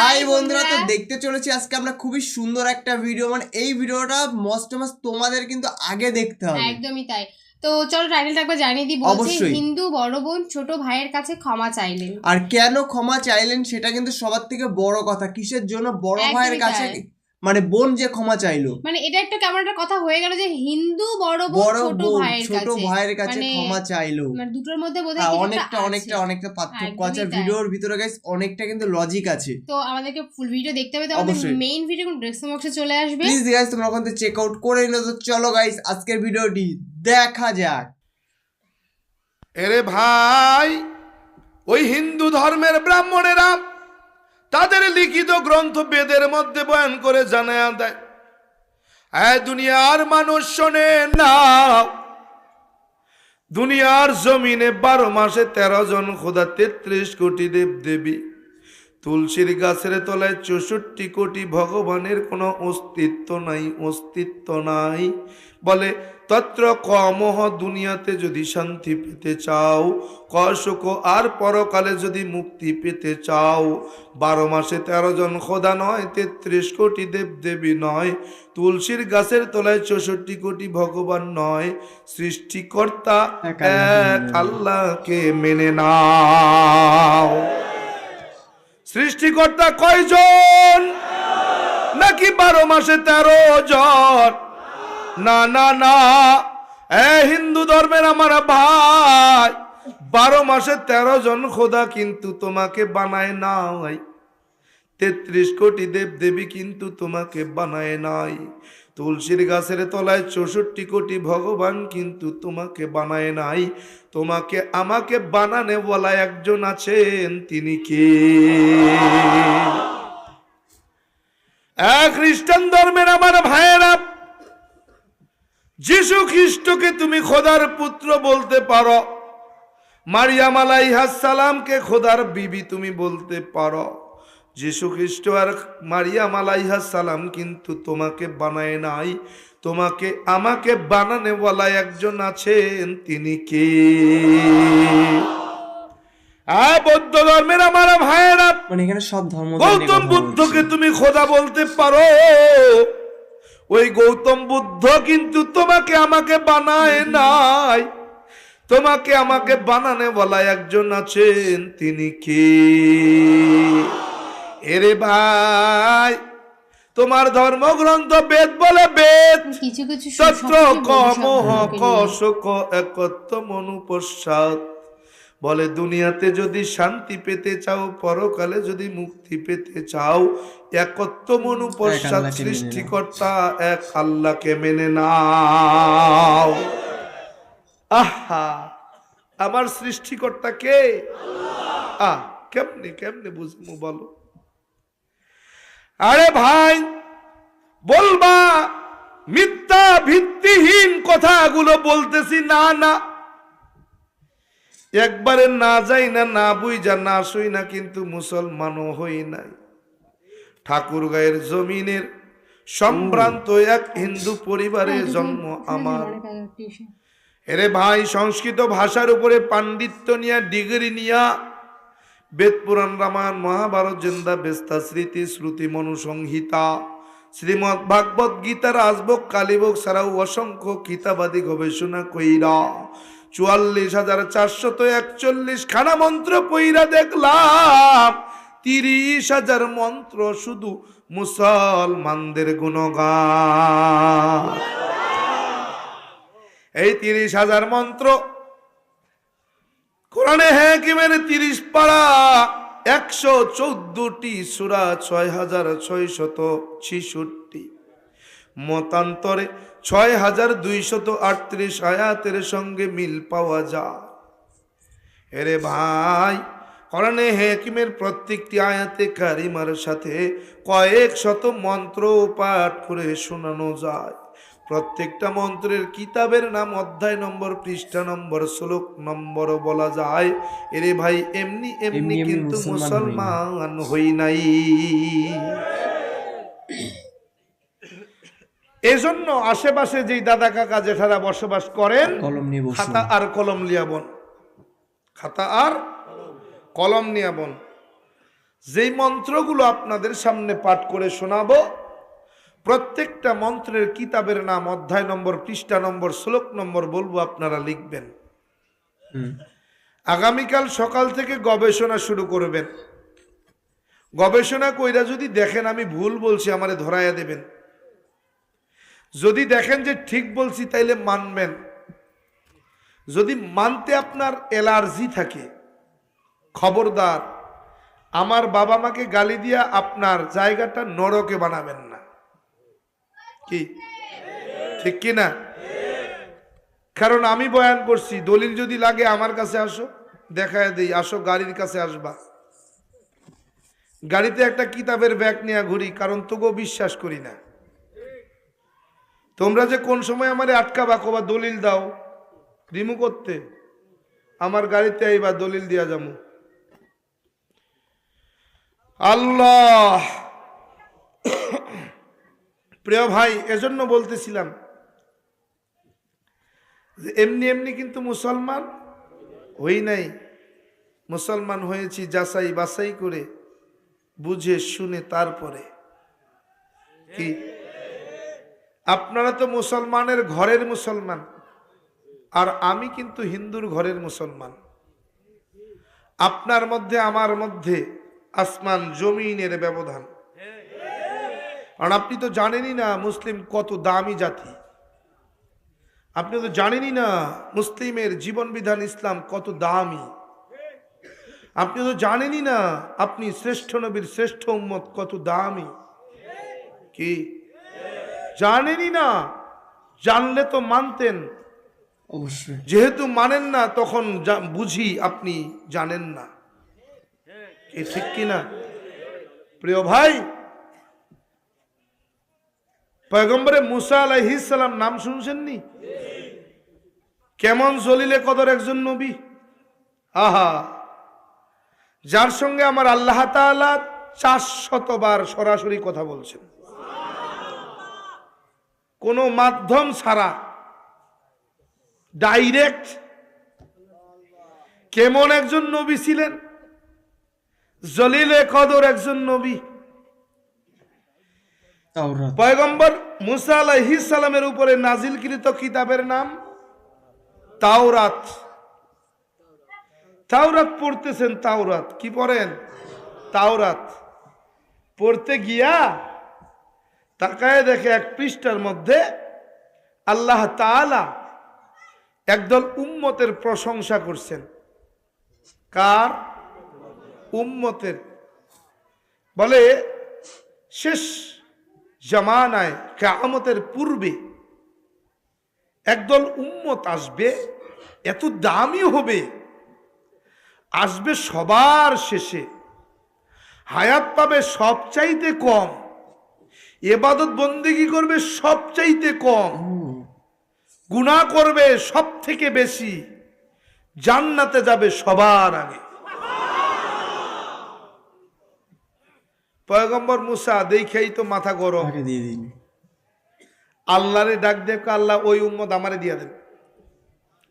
High বন্ধুরা। তো দেখতে চলেছি আজকে আমরা খুবই সুন্দর একটা ভিডিও মানে এই ভিডিওটা মস্ট মাস তোমাদের কিন্তু আগে দেখতে হবে। একদমই তাই। তো চলো টাইটেলটা একবার জানিয়ে দিই। বলছে হিন্দু বড় বোন ছোট ভাইয়ের কাছে ক্ষমা চাইলেন। আর কেন ক্ষমা চাইলেন সেটা কিন্তু সবার থেকে বড় কথা। কিসের জন্য? বড় ভাইয়ের কাছে। মানে বোন যে ক্ষমা চাইলো। মানে এটা একটা কেমন একটা কথা হয়ে গেল যে হিন্দু বড় বোন বড় ছোট বোন ভাইয়ের ছোট কাছে। ভাইয়ের কাছে মানে- ক্ষমা চাইলো। মানে দুটোর মধ্যে বোধহয় হ্যাঁ, অনেকটা অনেকটা অনেকটা পার্থক্য আছে। ভিডিওর ভিতরে গাইস অনেকটা কিন্তু লজিক আছে। তো আমাদেরকে ফুল ভিডিও দেখতে হবে তো আমাদের অবশ্যই। মেইন ভিডিও ডেসক্রিপশন বক্সে চলে আসবে? প্লিজ গাইস তোমরা ওখান থেকে চেক আউট করে নিও। তো চলো গাইস আজকের ভিডিওটি দেখা যাক। এরে ভাই ওই হিন্দু ধর্মের ব্রাহ্মণেরা তাদের লিখিত গ্রন্থ বেদের মধ্যে বয়ান করে জানায় দেয়। হ্যাঁ দুনিয়ার মানুষ শোনে না দুনিয়ার জমিনে বারো মাসে তেরো জন খোদা তেত্রিশ কোটি দেব দেবী তুলসীর গাছের তলায় চৌষট্টি কোটি ভগবানের কোনো অস্তিত্ব নাই অস্তিত্ব নাই। বলে তত্র কমহ দুনিয়াতে যদি শান্তি পেতে চাও কশক আর পরকালে যদি মুক্তি পেতে চাও। বারো মাসে তেরো জন খোদা নয় তেত্রিশ কোটি দেব দেবী নয় তুলসীর গাছের তলায় চৌষট্টি কোটি ভগবান নয় সৃষ্টিকর্তা এক আল্লাহকে মেনে নাও। সৃষ্টিকর্তা কয়জন? নাকি বারো মাসে তেরো জন? না না না। এ হিন্দু ধর্মের আমার ভাই, বারো মাসে তেরো জন খোদা কিন্তু তোমাকে বানায় নাই। তেত্রিশ কোটি দেব দেবী কিন্তু তোমাকে বানায় নাই। তুলসীর গাছের তলায় চৌষট্টি কোটি ভগবান কিন্তু তোমাকে বানায় নাই। তোমাকে, আমাকে বানানে বলা একজন আছেন, তিনি কে? খ্রিস্টান ধর্মের আমার ভাইয়েরা যিশু খ্রিস্টকে তুমি খোদার পুত্র বলতে পারো। মারিয়াম আলাইহাস সালামকে খোদার বিবি তুমি বলতে পারো। যিশু খ্রিস্ট আর মারিয়াম আলাইহাস সালাম কিন্তু তোমাকে বানায় নাই। তোমাকে আমাকে বানানে বলা একজন আছেন তিনি কে? বৌদ্ধ ধর্মের আমার ভাইয়েরা মানে এখানে সব ধর্ম গৌতম বুদ্ধকে তুমি খোদা বলতে পারো। ওই গৌতম বুদ্ধ কিন্তু তোমাকে আমাকে বানায় নাই। তোমাকে আমাকে বানানে বলা একজন আছেন তিনি কে? এরে ভাই তোমার ধর্মগ্রন্থ বেদ বলে বেদ। কিছু কিছু তত্র সাবধানকে নিয়ে। কশক একত্ব মনুপশ্চাৎ বলে দুনিয়াতে যদি শান্তি পেতে চাও পরকালে যদি মুক্তি পেতে চাও একত্ব মেনে সৃষ্টিকর্তা এক আল্লাহকে মেনে নাও। আহা! আমার সৃষ্টিকর্তা কে? আহ কেমনে কেমনে বুঝব বলো? আরে ভাই বলবা মিথ্যা ভিত্তিহীন কথাগুলো বলতেছি না না। একবারে না যাই না না বুঝা না শুই না কিন্তু মুসলমানও হই নাই। ঠাকুর গায়ের জমিনের সম্ভ্রান্ত এক হিন্দু পরিবারে জন্ম আমার। এরে ভাই সংস্কৃত ভাষার উপরে পাণ্ডিত্য নিয়া ডিগ্রি নিয়া বেদ পুরাণ রামায়ণ মহাভারত জেন্দা বেস্তা স্মৃতি শ্রুতি মনুসংহিতা শ্রীমৎ ভাগবত গীতা রাজভোগ কালীভোগ ছাড়াও অসংখ্য কিতাবাদি গবেষণা কইরা চুয়াল্লিশ হাজার চারশত একচল্লিশ খানা মন্ত্র পইরা দেখলাম। তিরিশ হাজার মন্ত্র শুধু মুসলমানদের গুণগান। এই তিরিশ হাজার মন্ত্র কোরআনে হ্যাঁ কি মেরে তিরিশ পাড়া একশো চোদ্দটি সুরা ছয় হাজার ছয় শত ছিষট্টি। মতান্তরে ছয় হাজার দুইশত আটত্রিশ আয়াতের সঙ্গে মিল পাওয়া যায়। এরে ভাই কোরআনে হেকিমের প্রত্যেকটি আয়াতে কারিমার সাথে কয়েক শত মন্ত্র পাঠ করে শোনানো যায়। প্রত্যেকটা মন্ত্রের কিতাবের নাম অধ্যায় নম্বর পৃষ্ঠা নম্বর শ্লোক নম্বর বলা যায়। এরে ভাই এমনি এমনি কিন্তু মুসলমান হই নাই। এজন্য আশেপাশে যেই দাদা কাকা জেঠারা বসবাস করেন কলম নিয়ে খাতা আর কলম লিয়া বোন। খাতা আর কলম নিয়া বোন। যেই মন্ত্রগুলো আপনাদের সামনে পাঠ করে শোনাবো প্রত্যেকটা মন্ত্রের কিতাবের নাম অধ্যায় নম্বর পৃষ্ঠা নম্বর শ্লোক নম্বর বলব আপনারা লিখবেন। আগামীকাল সকাল থেকে গবেষণা শুরু করবেন। গবেষণা কইরা যদি দেখেন আমি ভুল বলছি আমারে ধরাইয়া দেবেন। যদি দেখেন যে ঠিক বলছি, তাইলে মানবেন। যদি মানতে আপনার অ্যালার্জি থাকে, খবরদার, আমার বাবা মাকে গালি দিয়া আপনার জায়গাটা নরকে বানাবেন না। কি? ঠিক কি না? কারণ আমি বয়ান করছি, দলিল যদি লাগে আমার কাছে আসো, দেখায় দেই, আসো গাড়ির কাছে আসবা। গাড়িতে একটা কিতাবের ব্যাগ নিয়ে ঘুরি, কারণ তবুও বিশ্বাস করি না। তোমরা যে কোন সময় আমারে আটকাবা, কবা দলিল দাও। রিমু করতে। আমার গাড়িতে আইবা, দলিল দিয়া যামু। আল্লাহ! প্রিয় ভাই, এজন্য বলতেছিলাম যে এমনি এমনি কিন্তু মুসলমান হই নাই। মুসলমান হয়েছি যাচাই বাছাই করে, বুঝে, শুনে, তারপরে। কি? আপনারা তো মুসলমানের ঘরের মুসলমান। আর আমি কিন্তু হিন্দুর ঘরের মুসলমান। আপনার মধ্যে, আমার মধ্যে আসমান জমিনের ব্যবধান। কারণ আপনি তো জানেনই না মুসলিম কত দামি জাতি। আপনি তো জানেনই না মুসলিমের জীবন বিধান ইসলাম কত দামি। আপনি তো জানেনই না আপনি শ্রেষ্ঠ নবীর শ্রেষ্ঠ উম্মত কত দামি। কি? জানেনই না জানলে তো মানতেন। অবশ্যই। যেহেতু মানেন না তখন বুঝি আপনি জানেন না। কি ঠিক কি না? প্রিয় ভাই পয়গম্বরে মুসা আলাইহিস সালাম নাম শুনছেননি? কেমন জলিলে কদর একজন নবী। আহা যার সঙ্গে আমার আল্লাহ তাআলা চার শতবার সরাসরি কথা বলছেন। কোনো মাধ্যম ছাড়া। ডাইরেক্ট কেমন একজন নবী ছিলেন? জলিলে কদর একজন নবী। পয়গম্বর মুসা সালামের উপরে নাজিলকৃত কিতাবের নাম তাওরাত। তাওরাত পড়তেছেন তাওরাত। কি পড়েন? তাওরাত। পড়তে গিয়া তাকায় দেখে এক পৃষ্ঠার মধ্যে আল্লাহ তাআলা একদল উম্মতের প্রশংসা করছেন। কার? উম্মতের। বলে, শেষ জামানায় কেয়ামতের পূর্বে একদল উম্মত আসবে, এত দামি হবে। আসবে সবার শেষে। হায়াত পাবে সবচাইতে কম। এবাদত বন্দিগি করবে সবচাইতে কম। গুণা করবে সব থেকে বেশি। জান্নাতে যাবে সবার আগে। পয়গম্বর মুসা দেখেই তো মাথা গরম। দিয়ে দিন। আল্লাহরে ডাক দেখ আল্লাহ ওই উম্মত আমারে দিয়া দেন।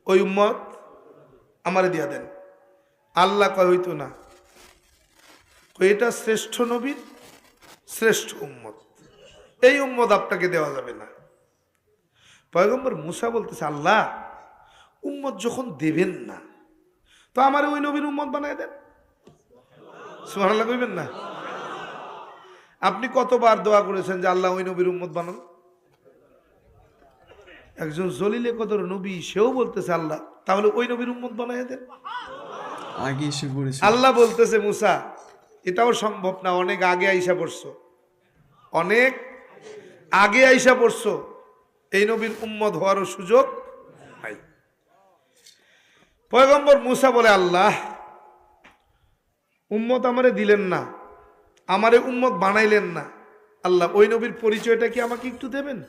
ওই উম্মত আমারে দিয়া দেন। আল্লাহ কয় হইতো না। এটা শ্রেষ্ঠ নবীর শ্রেষ্ঠ উম্মত। এই উম্মত আপনাকে দেওয়া যাবে না। পয়গম্বর মুসা বলতেছে আল্লাহ উম্মত যখন দেবেন না তো আমার ওই নবীর উম্মত বানায় দেন। সুবহানাল্লাহ কইবেন না। আপনি কতবার দোয়া করেছেন যে আল্লাহ ওই নবীর উম্মত বানান? একজন জলিলে কদর নবী সেও বলতেছে আল্লাহ তাহলে ওই নবীর উম্মত বানায় দেন। আগে এসে পড়েছে। আল্লাহ বলতেছে মুসা এটাও সম্ভব না অনেক আগে আইসা পড়ছো। অনেক আগে আইসা পড়ছো, এই নবীর উম্মত হওয়ারও সুযোগ নাই। পয়গম্বর মুসা বলে, আল্লাহ, উম্মত আমারে দিলেন না, আমারে উম্মত বানাইলেন না। আল্লাহ, ওই নবীর পরিচয়টা কি আমাকে একটু দেবেন?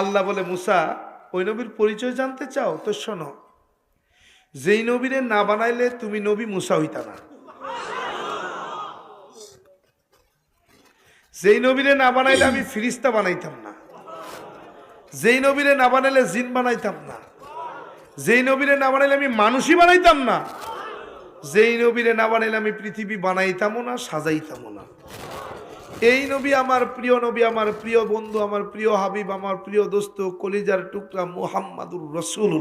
আল্লাহ বলে, মুসা, ওই নবীর পরিচয় জানতে চাও? তো শোনো, যেই নবীরে না বানাইলে তুমি নবী মুসা হইতা না। যেই নবীরে না বানাইলে আমি ফিরিস্তা বানাইতাম না। যেই নবীরে না বানাইলে জিন বানাইতাম না। যেই নবীরে না বানাইলে আমি মানুষই বানাইতাম না। যেই নবীরে না বানাইলে আমি পৃথিবী বানাইতামও না, সাজাইতামও না। এই নবী আমার প্রিয় নবী, আমার প্রিয় বন্ধু, আমার প্রিয় হাবিব, আমার প্রিয় দোস্ত, কলিজার টুকরা মোহাম্মদুর রসুল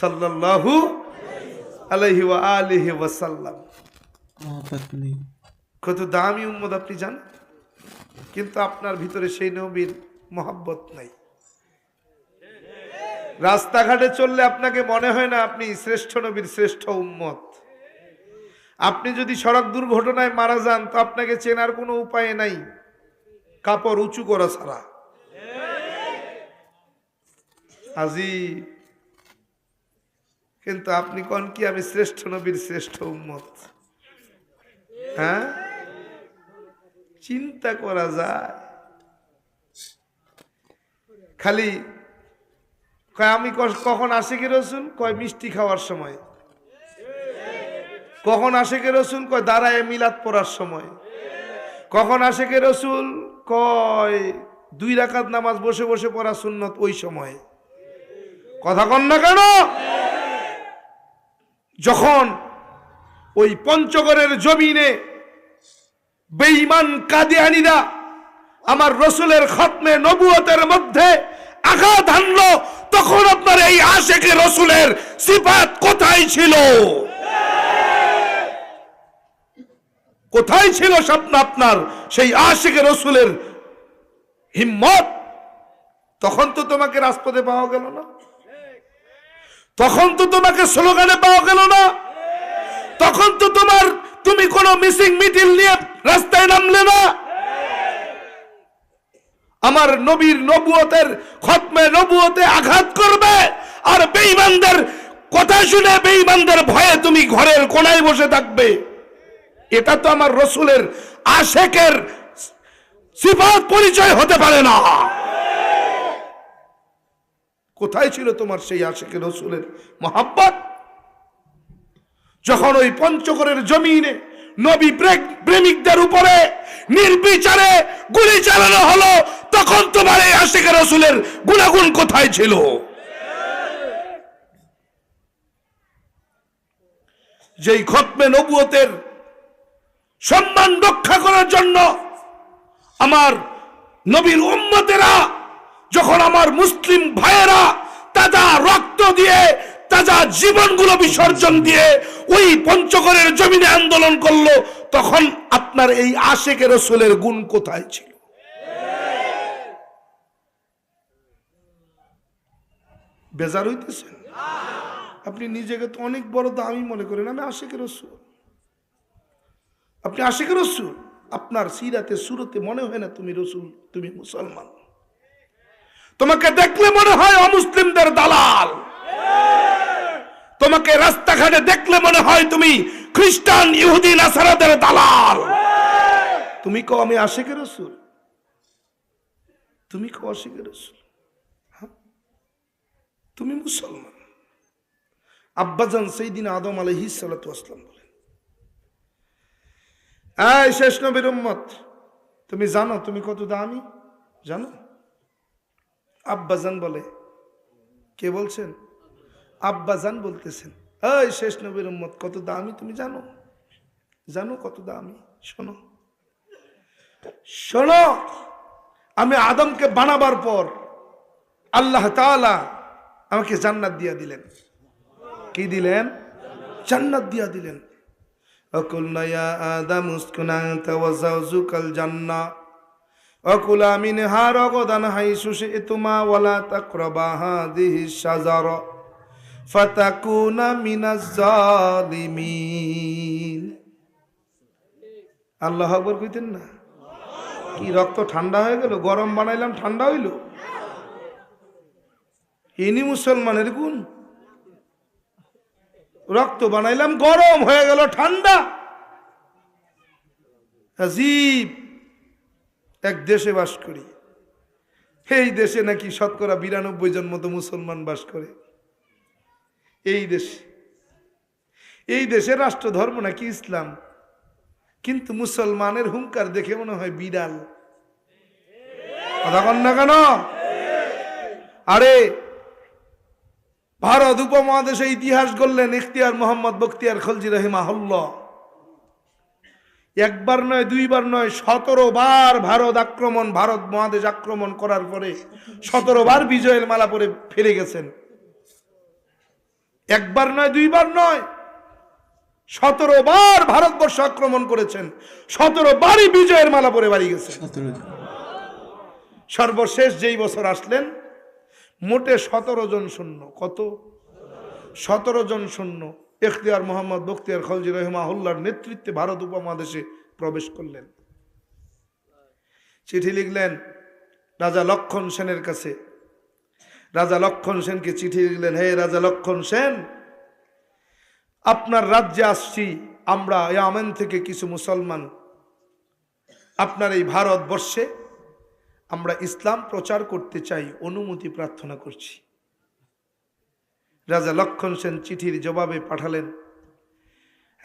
সাল্লাহু আলহি আলহি ওয়াসাল্লাম। কত দামি উম্মত আপনি জান কিন্তু আপনার ভিতরে সেই নবীর মহাব্বত নাই। রাস্তাঘাটে চললে আপনাকে মনে হয় না আপনি শ্রেষ্ঠ নবীর শ্রেষ্ঠ উম্মত। আপনি যদি সড়ক দুর্ঘটনায় মারা যান, তো আপনাকে চেনার কোনো উপায় নাই। কাপড় উঁচু করা ছাড়া। আজি কিন্তু আপনি কন কি আমি শ্রেষ্ঠ নবীর শ্রেষ্ঠ উম্মত? হ্যাঁ? চিন্তা করা যায়। খালি কয়, আমি কখন আসে কে রসুন? কয়, মিষ্টি খাওয়ার সময়। কখন আসে কে রসুন? কয়, দাঁড়ায় মিলাদ পড়ার সময়। কখন আসে কে রসুল কয়, দুই রাকাত নামাজ বসে বসে পড়া সুন্নত ওই সময়। কথা কন না কেন? যখন ওই পঞ্চগড়ের জমিনে বেঈমান কাদিয়ানিরা আমার রসুলের খতমে নবুয়তের মধ্যে আঘাত হানলো, তখন আপনার এই আশেকে রসুলের সিফাত কোথায় ছিল? কোথায় ছিল স্বপ্ন আপনার? সেই আশেকে রসুলের হিম্মত? তখন তো তোমাকে রাজপথে পাওয়া গেল না। তখন তো তোমাকে স্লোগানে পাওয়া গেল না। তখন তো তোমার তুমি কোনো মিসিং মিটিল নিয়ে রাস্তায় নামলে না? আমার নবীর নবুয়তের খতমে নবুয়তে আঘাত করবে। আর বেঈমানদের কথা শুনে বেঈমানদের ভয়ে তুমি ঘরের কোনায় বসে থাকবে। এটা তো আমার রসুলের আশেকের সিফাত পরিচয় হতে পারে না। কোথায় ছিল তোমার সেই আশেকের রসুলের মহাব্বত? যখন ওই পঞ্চগড়ের জমিনে নবী প্রেমিকদের উপরে নির্বিচারে গুলি চালানো হলো, তখন তোমার এই আশেখ রসুলের গুণাগুণ কোথায় ছিল? যেই খতমে নবুয়তের সম্মান রক্ষা করার জন্য আমার নবীর উম্মতেরা, যখন আমার মুসলিম ভাইয়েরা তাজা রক্ত দিয়ে তাজা জীবনগুলো বিসর্জন দিয়ে ওই পঞ্চগড়ের জমিনে আন্দোলন করল, তখন আপনার এই আশেকের রসুলের গুণ কোথায় ছিল? বেজার হইতেছেন? আপনি নিজেকে তো অনেক বড় দামি মনে করেন, আমি আশেকের রসুল। আপনি আশেকের রসুল? আপনার সিরাতে, সুরতে মনে হয় না তুমি রসুল, তুমি মুসলমান। তোমাকে দেখলে মনে হয় অমুসলিমদের দালাল। তোমাকে রাস্তাঘাটে দেখলে মনে হয় তুমি খ্রিস্টান, ইহুদি, নাসারাদের দালাল। তুমি কো আমি আশেকের রসুল? তুমি কো আশেকের রসুল? হ্যাঁ? তুমি মুসলমান? আব্বাজান সেই দিন আদম আলহি সালাতাম বলেন। এই শেষ নবীর উম্মত, তুমি জানো তুমি কত দামি? জানো? আব্বাজান বলে, কে বলছেন? আব্বাজান বলতেছেন এই শেষ নবীর উম্মত কত দামি তুমি জানো জানো কত দামি শোনো শোনো আমি আদমকে বানাবার পর আল্লাহ তাআলা আমাকে জান্নাত দিয়া দিলেন কি দিলেন জান্নাত দিয়া দিলেন وقلنا يا آدم اسكن أنت وزوجك الجنة وكلا منها رغدا حيث شئتما ولا تقربا هذه الشجرة ফাতাকুনা মিনাজ জালিমিন। আল্লাহ আকবর কইতেন না? কি রক্ত ঠান্ডা হয়ে গেল? গরম বানাইলাম, ঠান্ডা হইল? ইনি মুসলমানের গুণ। রক্ত বানাইলাম, গরম হয়ে গেল, ঠান্ডা। আজীব এক দেশে বাস করি। এই দেশে নাকি শতকরা বিরানব্বই জন মতো মুসলমান বাস করে। এই দেশে। এই দেশের রাষ্ট্র ধর্ম নাকি ইসলাম? কিন্তু মুসলমানের হুঙ্কার দেখে মনে হয় বিড়াল। কথা কন না কেন? আরে, ভারত উপমহাদেশে ইতিহাস গড়লেন ইখতিয়ার মোহাম্মদ বখতিয়ার খলজি রহিমাহুল্লাহ। একবার নয়, দুইবার নয়, সতেরো বার ভারত আক্রমণ, ভারত মহাদেশ আক্রমণ করার পরে সতেরো বার বিজয়ের মালা পরে ফিরে গেছেন। একবার নয় দুইবার নয়। সতেরো বার ভারতবর্ষ আক্রমণ করেছেন। সতেরো বারই বিজয়ের মালা পরে বাড়ি গেছে সর্বশেষ যেই বছর আসলেন মোটে সতেরো জন শূন্য। কত? সতেরো জন শূন্য। এখতিয়ার মোহাম্মদ বখতিয়ার খলজি রহমাহুল্লার নেতৃত্বে ভারত উপমহাদেশে প্রবেশ করলেন। চিঠি লিখলেন রাজা লক্ষণ সেনের কাছে। রাজা লক্ষণ সেনকে চিঠি লিখলেন হে রাজা লক্ষণ সেন, আপনার রাজ্যে আসছি। আমরা ইয়ামেন থেকে কিছু মুসলমান আপনার এই ভারতবর্ষে আমরা ইসলাম প্রচার করতে চাই, অনুমতি প্রার্থনা করছি। রাজা লক্ষণ সেন চিঠির জবাবে পাঠালেন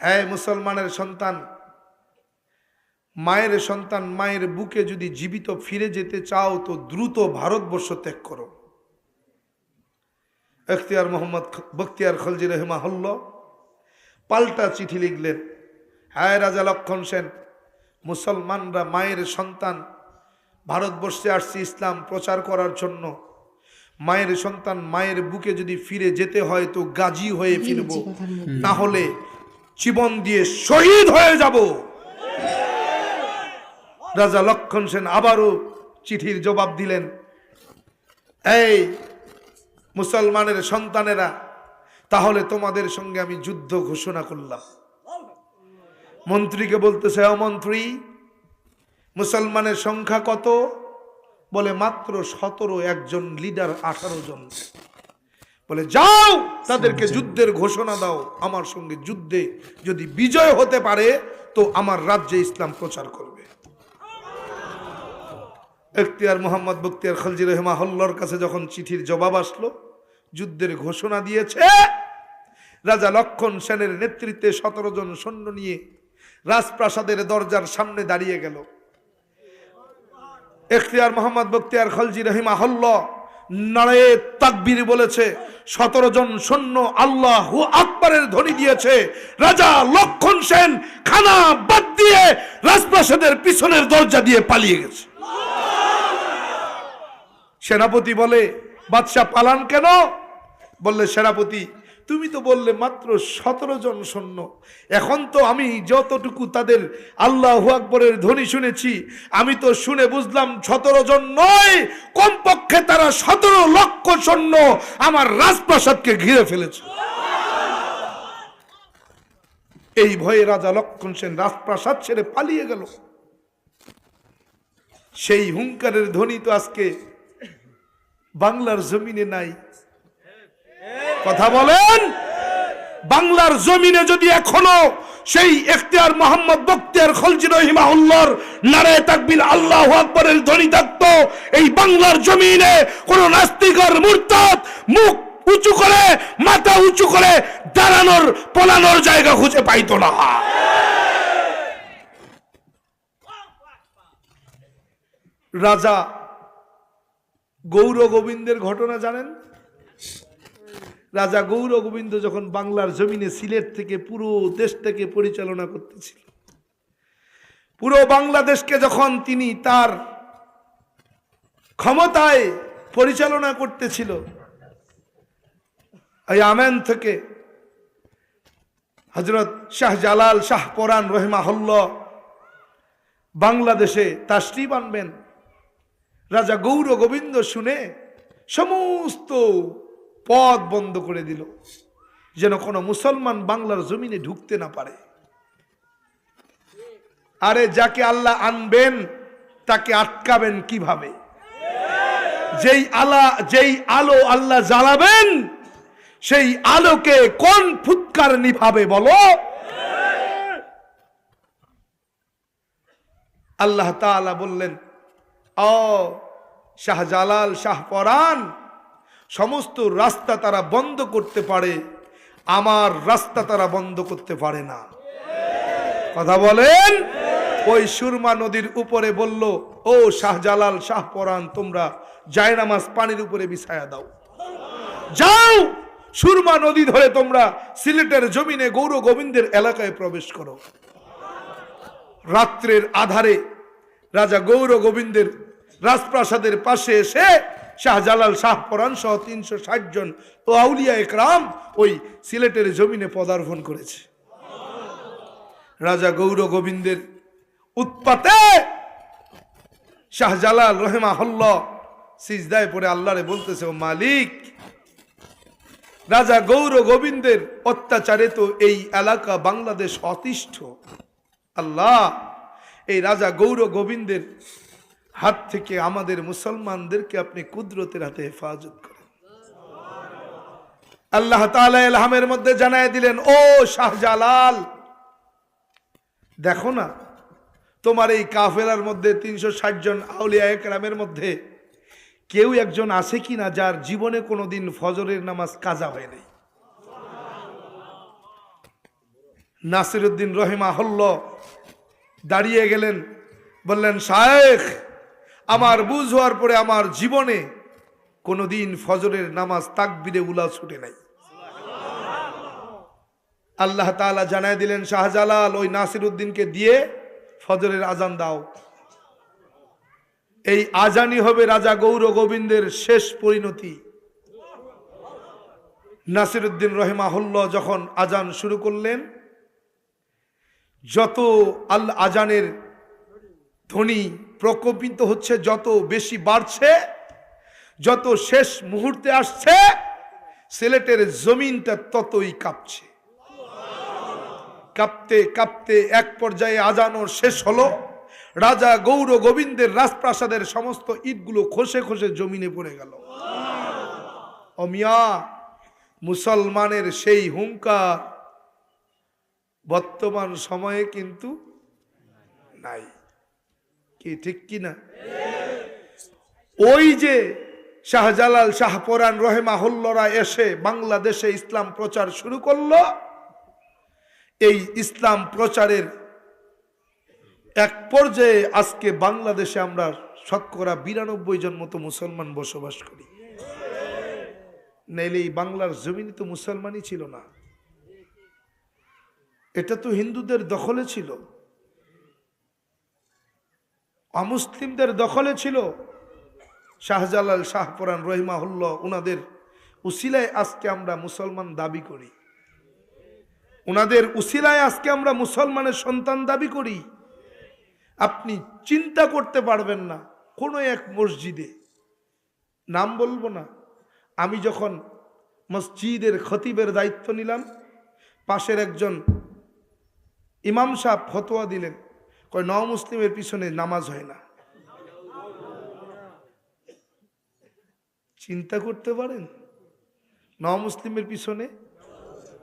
হ্যাঁ মুসলমানের সন্তান, মায়ের সন্তান, মায়ের বুকে যদি জীবিত ফিরে যেতে চাও, তো দ্রুত ভারতবর্ষ ত্যাগ করো। এখতিয়ার মোহাম্মদ বখতিয়ার খলজি রহমাহল্ল পাল্টা চিঠি লিখলেন হ্যাঁ রাজা লক্ষণ সেন মুসলমানরা মায়ের সন্তান ভারতবর্ষে আসছে ইসলাম প্রচার করার জন্য। মায়ের সন্তান মায়ের বুকে যদি ফিরে যেতে হয় তো গাজী হয়ে ফিরব। না হলে জীবন দিয়ে শহীদ হয়ে যাব। রাজা লক্ষণ সেন আবারও চিঠির জবাব দিলেন এই মুসলমানের সন্তানেরা তাহলে তোমাদের সঙ্গে আমি যুদ্ধ ঘোষণা করলাম। মন্ত্রীকে বলতেছে অমন্ত্রী মুসলমানের সংখ্যা কত? বলে মাত্র সতেরো একজন লিডার আঠারো জন। বলে যাও তাদেরকে যুদ্ধের ঘোষণা দাও। আমার সঙ্গে যুদ্ধে যদি বিজয় হতে পারে তো আমার রাজ্যে ইসলাম প্রচার করবে। এখতিয়ার মোহাম্মদ বক্তিয়ার খলজি রহমা হল্লর কাছে যখন চিঠির জবাব আসলো যুদ্ধের ঘোষণা দিয়েছে। রাজা লক্ষণ সেনের নেতৃত্বে সতেরো জন সৈন্য নিয়ে রাজপ্রাসাদের দরজার সামনে দাঁড়িয়ে গেল। এখতিয়ার মোহাম্মদ বক্তিয়ার খলজি রহিমা হল্ল নারে তাকবির বলেছে, সতেরো জন সৈন্য আল্লাহ আকবরের ধ্বনি দিয়েছে, রাজা লক্ষণ সেন খানা বাদ দিয়ে রাজপ্রাসাদের পিছনের দরজা দিয়ে পালিয়ে গেছে। সেনাপতি বলে, বাদশাহ পালান কেন? বললে, সেনাপতি, তুমি তো বললে মাত্র সতেরো জন সৈন্য। এখন তো আমি যতটুকু তাদের আল্লাহ আকবরের ধ্বনি শুনেছি, আমি তো শুনে বুঝলাম সতেরো জন নয়, কমপক্ষে তারা সতেরো লক্ষ সৈন্য আমার রাজপ্রাসাদকে ঘিরে ফেলেছে। এই ভয়ে রাজা লক্ষণ সেন রাজপ্রাসাদ ছেড়ে পালিয়ে গেল। সেই হুঙ্কারের ধ্বনি তো আজকে বাংলার জমিনে নাই। কথা বলেন। বাংলার জমিনে যদি এখনও সেই এখতিয়ার মোহাম্মদ বক্তিয়ার খলজি রহিমাহুল্লাহর নারে তাকবির আল্লাহ আকবরের ধ্বনি থাকতো, এই বাংলার জমিনে কোন নাস্তিকর মুরতাদ মুখ উঁচু করে, মাথা উঁচু করে দাঁড়ানোর, পলানোর জায়গা খুঁজে পাইতো না। রাজা গৌর গোবিন্দের ঘটনা জানেন? রাজা গৌর গোবিন্দ যখন বাংলার জমিনে সিলেট থেকে পুরো দেশটাকে পরিচালনা করতেছিল। পুরো বাংলাদেশকে যখন তিনি তার ক্ষমতায় পরিচালনা করতেছিল, এই আমেন থেকে হজরত শাহ জালাল শাহ পরান রহিমা হল্ল বাংলাদেশে তাশরিফ আনবেন। রাজা গৌর গোবিন্দ শুনে সমস্ত পথ বন্ধ করে দিল, যেন কোনো মুসলমান বাংলার জমিনে ঢুকতে না পারে। আরে যাকে আল্লাহ আনবেন, তাকে আটকাবেন কীভাবে? যেই আলা, যেই আলো আল্লাহ জ্বালাবেন, সেই আলোকে কোন ফুৎকার নিভাবে বলো? আল্লাহ তাআলা বললেন ও শাহজালাল শাহ পরান সমস্ত রাস্তা তারা বন্ধ করতে পারে, আমার রাস্তা তারা বন্ধ করতে পারে না। কথা বলেন? ওই সুরমা নদীর উপরে বলল, ও শাহজালাল, শাহ পরান তোমরা জায়নামাজ পানির উপরে বিছায়া দাও। যাও, সুরমা নদী ধরে তোমরা সিলেটের জমিনে গৌর গোবিন্দের এলাকায় প্রবেশ করো। রাত্রের আধারে রাজা গৌর গোবিন্দের রাজপ্রাসাদের পাশে এসে শাহজালাল শাহপরান সহ তিনশো ষাট জন ও আউলিয়া একরাম ওই সিলেটের জমিনে পদার্পণ করেছে। রাজা গৌর গোবিন্দের উৎপাতে শাহজালাল রহেমা হল্ল সিজদায় পড়ে আল্লাহরে বলতেছে, ও মালিক, রাজা গৌর গোবিন্দের অত্যাচারে তো এই এলাকা বাংলাদেশ অতিষ্ঠ। আল্লাহ, এই রাজা গৌর গোবিন্দের হাত থেকে আমাদের মুসলমানদেরকে আপনি কুদরতের হাতে হেফাজত করেন। আল্লাহ তাআলা এলহামের মধ্যে জানায় দিলেন, ও শাহজালাল, দেখো না, তোমার এই কাফেলার মধ্যে তিনশো ষাট জন আউলিয়া একরামের মধ্যে কেউ একজন আছে কি না যার জীবনে কোনোদিন ফজরের নামাজ কাজা হয় নাই? নাসিরুদ্দিন রহিমা হল্ল দাঁড়িয়ে গেলেন, বললেন, শায়েখ আমার বুঝ হওয়ার পরে আমার জীবনে কোনোদিন ফজরের নামাজ তাকবিরে উলা ছুটে নাই। আল্লাহ তাআলা জানায় দিলেন, শাহজালাল, ওই নাসির উদ্দিনকে দিয়ে ফজরের আজান দাও। এই আজানই হবে রাজা গৌর গোবিন্দের শেষ পরিণতি। নাসির উদ্দিন রহেমাহুল্ল যখন আজান শুরু করলেন, যত আল আজানের ধ্বনি প্রকম্পিত হচ্ছে, যত বেশি বাড়ছে, যত শেষ মুহূর্তে আসছে, সিলেটের জমিনটা ততই কাঁপছে। কাঁপতে কাঁপতে এক পর্যায়ে আজানোর শেষ হলো। রাজা গৌর গোবিন্দের রাজপ্রাসাদের সমস্ত ইটগুলো খসে খসে জমিনে পড়ে গেল। অমিয়া, মুসলমানের সেই হুঙ্কার বর্তমান সময়ে কিন্তু নাই। কি, ঠিক না ওই যে শাহজালাল শাহপরান রহেমাহুল্লরা এসে বাংলাদেশে ইসলাম প্রচার শুরু করল, এই ইসলাম প্রচারের এক পর্যায়ে আজকে বাংলাদেশে আমরা শতকরা বিরানব্বই জন মতো মুসলমান বসবাস করি। নাইলে এই বাংলার জমিনে তো মুসলমানই ছিল না। এটা তো হিন্দুদের দখলে ছিল। অমুসলিমদের দখলে ছিল শাহজালাল শাহপরান রহিমাহুল্ল উনাদের উসিলায় আজকে আমরা মুসলমান দাবি করি। ওনাদের উসিলায় আজকে আমরা মুসলমানের সন্তান দাবি করি। আপনি চিন্তা করতে পারবেন না কোনো এক মসজিদে। নাম বলব না। আমি যখন মসজিদের খতিবের দায়িত্ব নিলাম, পাশের একজন ইমাম সাহেব ফতোয়া দিলেন কয়, ন মুসলিমের পিছনে নামাজ হয় না। চিন্তা করতে পারেন? ন মুসলিমের পিছনে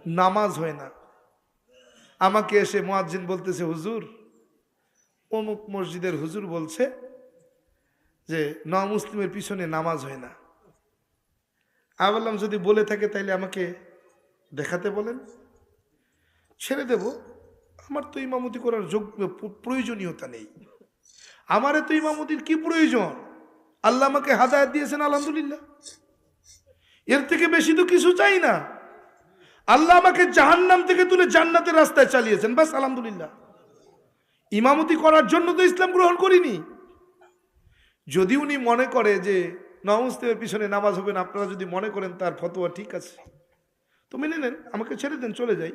নামাজ হয় না। আমাকে এসে মোয়াজ্জিন বলতেছে, হুজুর, অমুক মসজিদের হুজুর বলছে যে, ন মুসলিমের পিছনে নামাজ হয় না। আমি বললাম, যদি বলে থাকে তাইলে আমাকে দেখাতে বলেন। ছেড়ে দেব। আমার তো ইমামতি করার যোগ্য প্রয়োজনীয়তা নেই। আমারে তো ইমামতির কি প্রয়োজন? আল্লাহ আমাকে হাদায়াত দিয়েছেন, আলহামদুলিল্লাহ। এর থেকে বেশি তো কিছু চাই না। আল্লাহ আমাকে জাহান্নাম থেকে তুলে জান্নাতের রাস্তায় চালিয়েছেন বাস আলহামদুলিল্লাহ। ইমামতি করার জন্য তো ইসলাম গ্রহণ করিনি। যদি উনি মনে করে যে নমস্তের পিছনে নামাজ হবেন আপনারা যদি মনে করেন তার ফতোয়া ঠিক আছে। তো মেনে নেন, আমাকে ছেড়ে দেন, চলে যাই।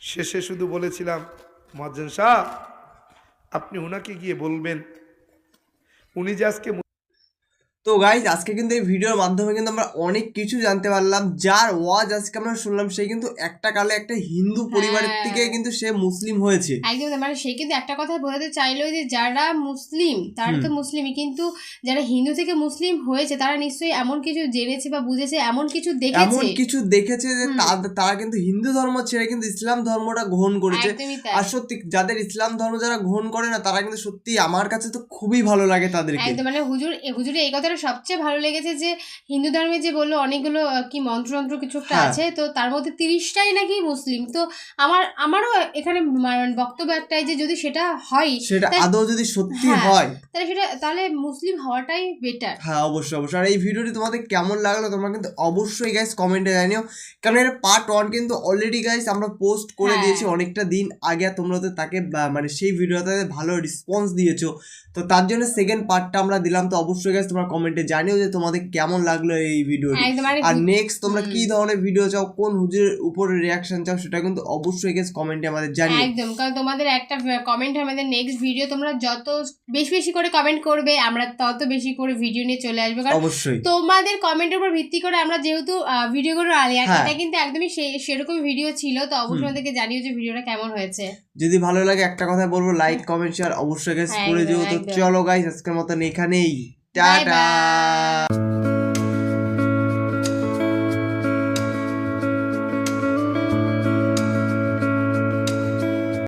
শেষে শুধু বলেছিলাম মহাজন সাহ আপনি ওনাকে গিয়ে বলবেন। উনি যে আজকে তো গাইজ আজকে কিন্তু এই ভিডিওর মাধ্যমে কিন্তু আমরা অনেক কিছু জানতে পারলাম। যার ওয়াজ আজকে আমরা শুনলাম সে কিন্তু একটা কালে একটা হিন্দু পরিবারের হ্যাঁ। থেকে কিন্তু সে মুসলিম হয়েছে। একদম মানে সে কিন্তু একটা কথা বোঝাতে চাইলো যে যারা মুসলিম তারা তো মুসলিমই কিন্তু যারা হিন্দু থেকে মুসলিম হয়েছে তারা নিশ্চয়ই এমন কিছু জেনেছে বা বুঝেছে এমন কিছু এমন দেখেছে কিছু দেখেছে যে তা- তারা কিন্তু হিন্দু ধর্ম ছেড়ে কিন্তু ইসলাম ধর্মটা গ্রহণ করেছে। আর সত্যি যাদের ইসলাম ধর্ম যারা গ্রহণ করে না তারা কিন্তু সত্যি আমার কাছে তো খুবই ভালো লাগে তাদেরকে। একদম মানে হুজুর হুজুরে এই কথাটা সবচেয়ে ভালো লেগেছে যে হিন্দু ধর্মে যে বলল অনেকগুলো কি মন্ত্রতন্ত্র কিছু একটা হ্যাঁ। আছে তো তার মধ্যে তিরিশটাই নাকি মুসলিম তো আমার আমারও এখানে বক্তব্য একটাই যে যদি সেটা হয় সেটা আদৌ যদি সত্যি হ্যাঁ। হয় তাহলে সেটা তাহলে মুসলিম হওয়াটাই বেটার হ্যাঁ অবশ্যই অবশ্যই আর এই ভিডিওটি তোমাদের কেমন লাগল তোমরা কিন্তু অবশ্যই গাইস কমেন্টে জানিও কারণ এর পার্ট ওয়ান কিন্তু অলরেডি গাইস আমরা পোস্ট করে হ্যাঁ। দিয়েছি অনেকটা দিন আগে তোমরা তো তাকে মানে সেই ভিডিওতে ভালো রেসপন্স দিয়েছ তো তার জন্য সেকেন্ড পার্টটা আমরা দিলাম তো অবশ্যই গাইস তোমরা কমেন্টে জানিও যে তোমাদের কেমন লাগল এই ভিডিওটি একদম আর নেক্সট তোমরা কি ধরনের ভিডিও চাও কোন হুজুরের উপরে রিয়াকশন চাও সেটা কিন্তু অবশ্যই গাইস কমেন্টে আমাদের জানিও। একদম কারণ তোমাদের একটা কমেন্ট আমাদের নেক্সট ভিডিও তোমরা যত বেশি বেশি করে কমেন্ট করবে আমরা তত বেশি করে ভিডিও নিয়ে চলে আসব। কারণ অবশ্যই। তোমাদের কমেন্টের উপর ভিত্তি করে আমরা যেহেতু ভিডিওগুলো আনি আর হ্যাঁ। এটা কিন্তু একদমই সেরকম ভিডিও ছিল তো অবশ্যই। আমাদেরকে জানিও যে ভিডিওটা কেমন হয়েছে। যদি ভালো লাগে একটা কথা বলব লাইক কমেন্ট শেয়ার অবশ্যই গাইস হ্যাঁ, করে দিও। তো চলো গাইস আজকের মতন এখানেই। Dadah. Bye -bye.